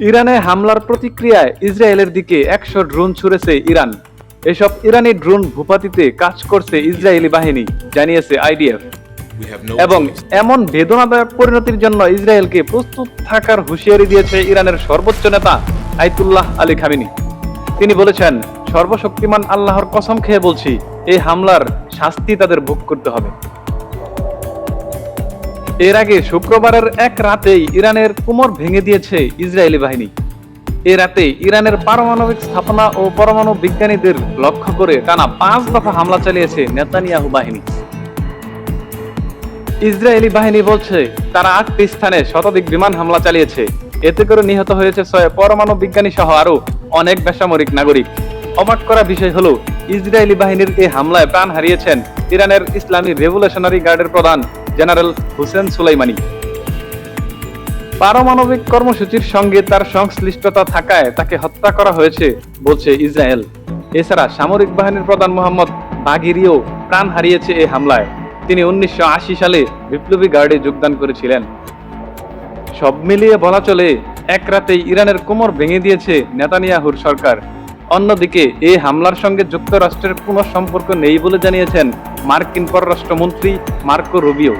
ইরানে হামলার প্রতিক্রিয়ায় ইসরায়েলের দিকে একশো ড্রোন ছুড়েছে ইরান। এসব ইরানি ড্রোন ভূপাতিতে কাজ করছে ইসরায়েলি বাহিনী জানিয়েছে আইডিএফ। এবং এমন বেদনাদায়ক পরিণতির জন্য ইসরায়েলকে প্রস্তুত থাকার হুঁশিয়ারি দিয়েছে ইরানের সর্বোচ্চ নেতা আইতুল্লাহ আলী খামিনি। তিনি বলেছেন সর্বশক্তিমান আল্লাহর কসম খেয়ে বলছি এই হামলার শাস্তি তাদের ভোগ করতে হবে। এর আগে শুক্রবারের এক রাতেই ইরানের কোমর ভেঙে দিয়েছে ইসরায়েলি বাহিনী। এ রাতে ইরানের পারমাণবিক স্থাপনা ও পরমাণু বিজ্ঞানীদের লক্ষ্য করে টানা পাঁচ দফা হামলা চালিয়েছে নেতানিয়াহু বাহিনী। ইসরায়েলি বাহিনী বলছে, তারা আটটি স্থানে শতাধিক বিমান হামলা চালিয়েছে। এতে করে নিহত হয়েছে ছয় পরমাণু বিজ্ঞানী সহ আরও অনেক বেসামরিক নাগরিক। অবাক করা বিষয় হলো ইসরায়েলি বাহিনীর এই হামলায় প্রাণ হারিয়েছেন ইরানের ইসলামী রেভলিউশনারি গার্ডের প্রধান জেনারেল হুসেন সুলাইমানি। পারমাণবিক কর্মসূচির সঙ্গে তার সংশ্লিষ্টতা থাকায় তাকে হত্যা করা হয়েছে, বলছে ইসরায়েল। এছাড়া সামরিক বাহিনীর প্রধান মোহাম্মদ বাগিরিও প্রাণ হারিয়েছে এই হামলায়। তিনি উনিশশো আশি সালে বিপ্লবী গার্ডে যোগদান করেছিলেন। সব মিলিয়ে বলা চলে, এক রাতেই ইরানের কোমর ভেঙে দিয়েছে নেতানিয়াহুর সরকার। অন্যদিকে এই হামলার সঙ্গে যুক্তরাষ্ট্রের কোনো সম্পর্ক নেই বলে জানিয়েছেন মার্কিন পররাষ্ট্রমন্ত্রী মার্কো রুবিও।